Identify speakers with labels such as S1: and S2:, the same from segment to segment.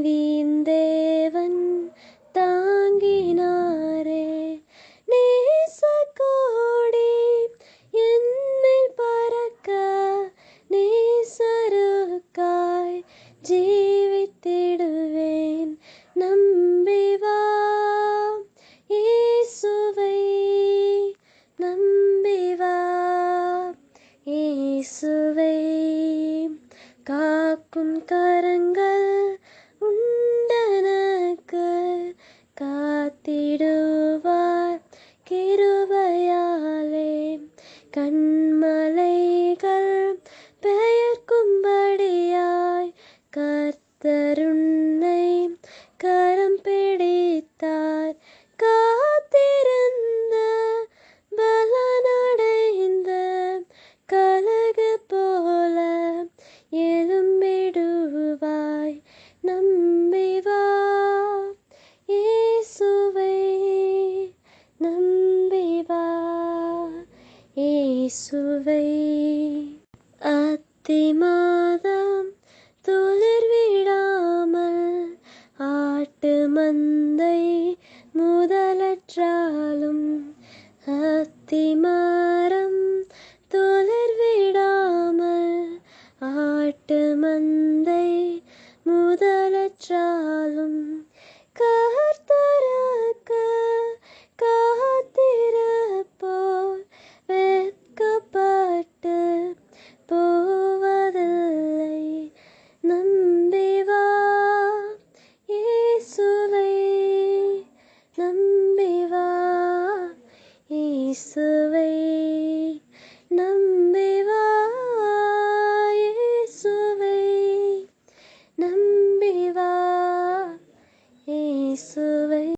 S1: நீதியின் തേട இயேசுவை அத்தி மாதம் துளிர் விடாமல் ஆட்டு மந்தை முதலற்றாலும் இயேசுவை நம்பி வா இயேசுவை நம்பி வா இயேசுவை.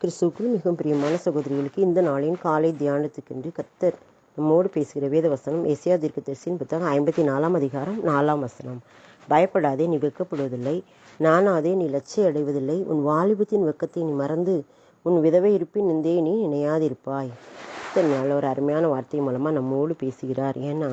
S2: கிறிஸ்துவுக்குள் மிகவும் பிரியமான சகோதரிகளுக்கு இந்த நாளின் காலை தியானத்துக்கென்று கத்தர் நம்மோடு பேசுகிற வேத வசனம் எசியா தீர்க்கதரிசியின் புத்தகம் ஐம்பத்தி நாலாம் அதிகாரம் நாலாம் வசனம். பயப்படாதே நீ வெக்கப்படுவதில்லை நானாதே நீ லட்சிய அடைவதில்லை உன் வாலிபத்தின் வெக்கத்தை நீ மறந்து உன் விதவை இருப்பின் இருந்தே நீ நினையாதிருப்பாய் இத்தனை நாள் ஒரு அருமையான வார்த்தை மூலமாக நம்மோடு பேசுகிறார். ஏன்னா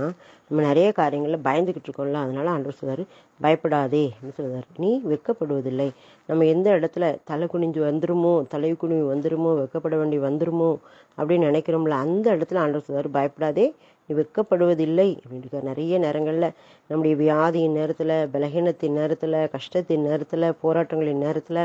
S2: நம்ம நிறைய காரியங்களில் பயந்துக்கிட்டு இருக்கோம்ல அதனால் ஆண்டவர் சொல்றாரு பயப்படாதே அப்படின்னு சொல்கிறார் நீ வெக்கப்படுவதில்லை நம்ம எந்த இடத்துல தலை குனிஞ்சு வந்துருமோ தலை குனிவு வந்துருமோ வெட்கப்பட வேண்டி வந்துருமோ அப்படின்னு நினைக்கிறோம்ல அந்த இடத்துல ஆண்டவர் சொல்றாரு பயப்படாதே நீ வெக்கப்படுவதில்லை அப்படின்னு நிறைய நேரங்களில் நம்முடைய வியாதியின் நேரத்தில் பலகீனத்தின் நேரத்தில் கஷ்டத்தின் நேரத்தில் போராட்டங்களின் நேரத்தில்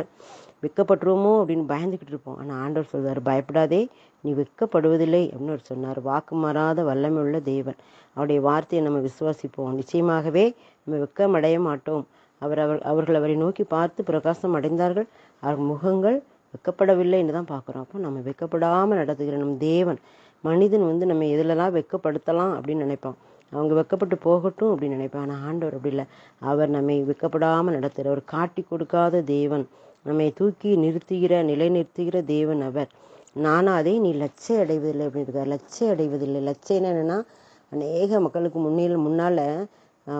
S2: வெக்கப்பட்டுருவோமோ அப்படின்னு பயந்துக்கிட்டு இருப்போம். ஆனால் ஆண்டவர் சொல்வார் பயப்படாதே நீ வெக்கப்படுவதில்லை அப்படின்னு அவர் சொன்னார். வாக்கு மாறாத வல்லமை உள்ள தேவன். அவருடைய வார்த்தையை நம்ம விசுவாசிப்போம். நிச்சயமாகவே நம்ம வெட்கமடைய மாட்டோம். அவர் அவர் அவர்கள் அவரை நோக்கி பார்த்து பிரகாசம் அடைந்தார்கள். அவர் முகங்கள் வெட்கப்படவில்லை என்று தான் பார்க்குறோம். அப்போ நம்ம வெட்கப்படாமல் நடத்துகிற நம் தேவன் மனிதன் வந்து நம்ம எதிலெல்லாம் வெட்கப்படுத்தலாம் அப்படின்னு நினைப்பான். அவங்க வெட்கப்பட்டு போகட்டும் அப்படின்னு நினைப்பான். ஆனால் ஆண்டவர் அப்படி இல்லை. அவர் நம்மை வெக்கப்படாமல் நடத்துகிற அவர் காட்டி கொடுக்காத தேவன். நம்மை தூக்கி நிறுத்துகிற நிலைநிறுத்துகிற தேவன் அவர். நானாதே நீ லட்சை அடைவதில்லை அப்படின்னு இருக்கார் லட்சை அடைவதில்லை. லட்சைன்னு என்னென்னா அநேக மக்களுக்கு முன்னில் முன்னால்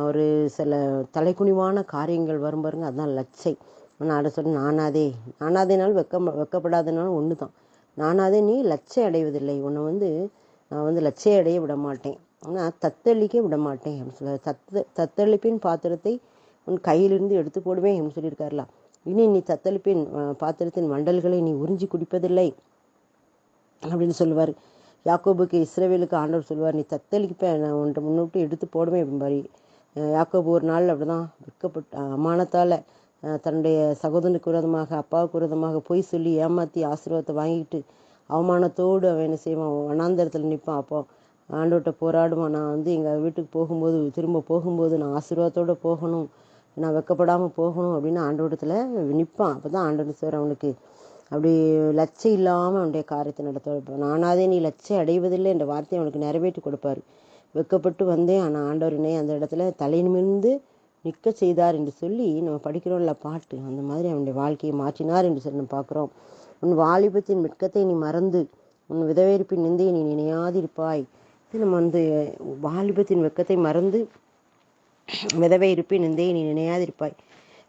S2: ஒரு சில தலைக்குனிவான காரியங்கள் வரும் பாருங்க அதுதான் லட்சை. ஆனால் அதை சொல்லி நானாதே. நானாதேனாலும் வெக்க வெக்கப்படாதனாலும் ஒன்று தான் நானாதே நீ லட்சை அடைவதில்லை. உன்னை வந்து நான் வந்து லட்சை அடைய விட மாட்டேன் ஆனால் தத்தளிக்க விட மாட்டேன் அப்படின்னு சொல்ல தத்து தத்தளிப்பின் பாத்திரத்தை உன் கையிலிருந்து எடுத்து போடுவேன் அப்படின்னு சொல்லியிருக்காருலாம் இனி நீ தத்தளிப்பின் பாத்திரத்தின் மண்டல்களை நீ உறிஞ்சி குடிப்பதில்லை அப்படின்னு சொல்லுவார். யாக்கோபுக்கு இஸ்ரேவேலுக்கு ஆண்டவர் சொல்லுவார் நீ தத்தளிப்பேன் நான் ஒன்று முன்னிட்டு எடுத்து போடுவேன் அப்படிம்பாரு யாக்கோபு ஒரு நாள் அப்படிதான் தான் வெக்கப்பட்டு அமானத்தால் தன்னுடைய சகோதரனுக்கு விரோதமாக அப்பாவுக்கு விரோதமாக பொய் சொல்லி ஏமாற்றி ஆசீர்வாதத்தை வாங்கிட்டு அவமானத்தோடு அவன் என்ன செய்வான்? வனாந்தரத்தில் நிற்பான் அப்போ ஆண்டோட்ட போராடுவான். நான் வந்து எங்கள் வீட்டுக்கு போகும்போது திரும்ப போகும்போது நான் ஆசீர்வாதத்தோடு போகணும். நான் வெக்கப்படாமல் போகணும் அப்படின்னு ஆண்டோடத்தில் நிற்பான் அப்போ தான் ஆண்டோடு சார் அவனுக்கு அப்படி லட்சம் இல்லாமல் அவனுடைய காரியத்தை நடத்த நானாதே நீ லட்சம் அடைவதில்லை என்ற வார்த்தையை அவனுக்கு நிறைவேற்றி கொடுப்பார். வெக்கப்பட்டு வந்தேன். ஆனால் ஆண்டவர் என்னை அந்த இடத்துல தலை நிமிர்ந்து நிற்க செய்தார் என்று சொல்லி நம்ம படிக்கிறோம்ல பாட்டு. அந்த மாதிரி அவனுடைய வாழ்க்கையை மாற்றினார் என்று சொல்லி நம்ம பார்க்குறோம். உன் வாலிபத்தின் வெட்கத்தை நீ மறந்து உன் விதவேற்பின் நிந்தையை நீ நினையாதிருப்பாய். இது நம்ம வந்து வாலிபத்தின் வெட்கத்தை மறந்து விதவை இருப்பின் நிந்தையை நீ நினையாதிருப்பாய்.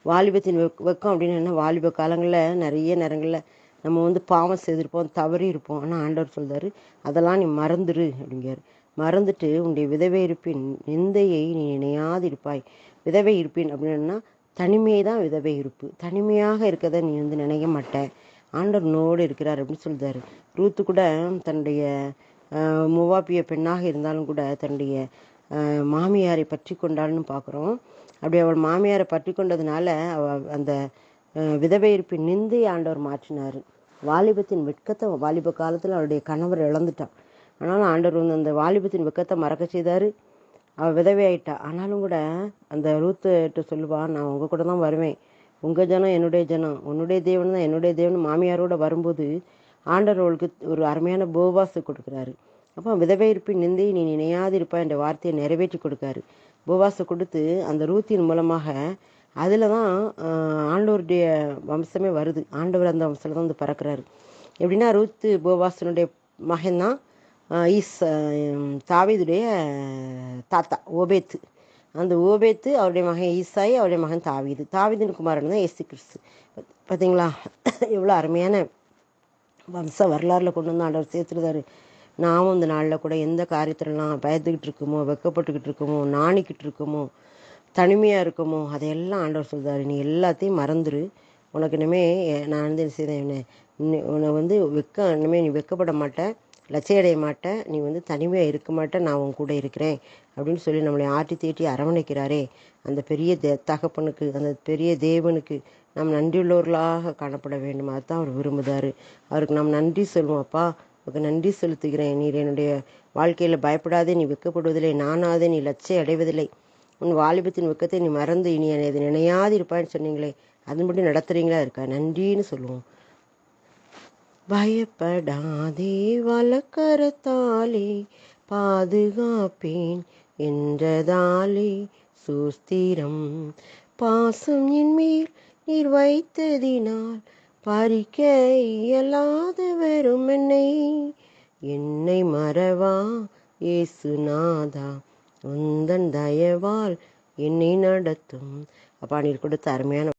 S2: வாலிபத்தின் வெக்கம் அப்படின்னு என்ன? வாலிப காலங்களில் நிறைய நேரங்களில் நம்ம வந்து பாவம் செய்திருப்போம் தவறி இருப்போம். ஆனால் ஆண்டவர் சொல்கிறாரு அதெல்லாம் நீ மறந்துரு அப்படிங்கிறார். மறந்துட்டு உன்னுடைய விதவை இருப்பின் நிந்தையை நீ நினையாதிருப்பாய். விதவை இருப்பின் அப்படின்னா தனிமையை தான் விதவை இருப்பு. தனிமையாக இருக்கதை நீ வந்து நினைக்க மாட்ட. ஆண்டவர் நோடு இருக்கிறார் அப்படின்னு சொல்கிறாரு ரூத்து கூட தன்னுடைய மூவாப்பிய பெண்ணாக இருந்தாலும் கூட தன்னுடைய மாமியாரை பற்றி கொண்டாள்னு பார்க்குறோம் அப்படி அவள் மாமியாரை பற்றி கொண்டதுனால அவ அந்த விதவை இருப்பின் நிந்தை ஆண்டவர் மாற்றினார். வாலிபத்தின் வெட்கத்தை வாலிப காலத்தில் அவளுடைய கணவர் இழந்துட்டான். ஆனாலும் ஆண்டவர் வந்து அந்த வாலிபத்தின் வெட்கத்தை மறக்க செய்தார். அவள் விதவை ஆயிட்டா. ஆனாலும் கூட அந்த ரூத்துட்ட சொல்லுவாள் நான் உங்கள் கூட தான் வருவேன். உங்கள் ஜனம் என்னுடைய ஜனம். உன்னுடைய தேவன் தான் என்னுடைய தேவன். மாமியாரோட வரும்போது ஆண்டவர் அவளுக்கு ஒரு அருமையான போவாசு கொடுக்குறாரு. அப்போ விதவை இருப்பின் நிந்தை நீ நினையாதிருப்பா என்ற வார்த்தையை நிறைவேற்றி கொடுக்காரு. போவாசை கொடுத்து அந்த ரூத்தின் மூலமாக அதில் தான் ஆண்டவருடைய வம்சமே வருது. ஆண்டவர் அந்த வம்சத்தில் தான் வந்து பறக்கிறாரு. எப்படின்னா ரூத்து போவாசனுடைய மகன்தான் ஈஸ் தாவீதுடைய தாத்தா ஓபேத்து. அந்த ஓபேத்து அவருடைய மகன் ஈசாய் அவருடைய மகன் தாவீது. தாவீதின் குமாரன் தான் ஏசு கிறிஸ்து. பார்த்தீங்களா எவ்வளோ அருமையான வம்ச வரலாறுல கொண்டு வந்து ஆண்டவர் சேர்த்துருந்தாரு. நாமும் இந்த நாளில் கூட எந்த காரியத்திலலாம் பயந்துக்கிட்டு இருக்கோமோ வெக்கப்பட்டுக்கிட்டு இருக்கோமோ நாணிக்கிட்டு இருக்கோமோ தனிமையாக இருக்கோமோ அதையெல்லாம் ஆண்டவர் சொல்றாரு. நீ எல்லாத்தையும் மறந்துரு. உனக்கு இனிமே நான் வந்து என்ன செய்தேன் உன்னை உன்னை வந்து வெக்க இனிமேல் நீ வெக்கப்பட மாட்டேன் லட்சியடைய மாட்டேன் நீ வந்து தனிமையாக இருக்க மாட்டேன் நான் உன் கூட இருக்கிறேன் அப்படின்னு சொல்லி நம்மளை ஆட்டி தேட்டி அரவணைக்கிறாரே. அந்த பெரிய தே தகப்பனுக்கு அந்த பெரிய தேவனுக்கு நாம் நன்றியுள்ளவர்களாக காணப்பட வேண்டும். அதுதான் அவர் விரும்புதார். அவருக்கு நாம் நன்றி சொல்லுவோம் அப்பா உனக்கு நன்றி செலுத்துகிறேன். நீர் என்னுடைய வாழ்க்கையில் பயப்படாதே நீ வெக்கப்படுவதில்லை. நானாதே நீ லட்சை அடைவதில்லை. உன் வாலிபத்தின் வெக்கத்தை நீ மறந்து இனி என்னை இது நினையாது இருப்பான்னு சொன்னீங்களே அதன்படி நடத்துறீங்களா இருக்கா? நன்றின்னு சொல்லுவோம். பயப்படாதே வழக்கரத்தாலே பாதுகாப்பேன் என்றதாலே சூஸ்திரம் பாசம் என் மேல் நீர் வைத்ததினால் பறிக்க இயலாது வெறும் என்னை என்னை மறவா இயேசுநாதா? உந்தன் தயவால் என்னை நடத்தும். அப்பா நீர் கொடுத்த அருமையான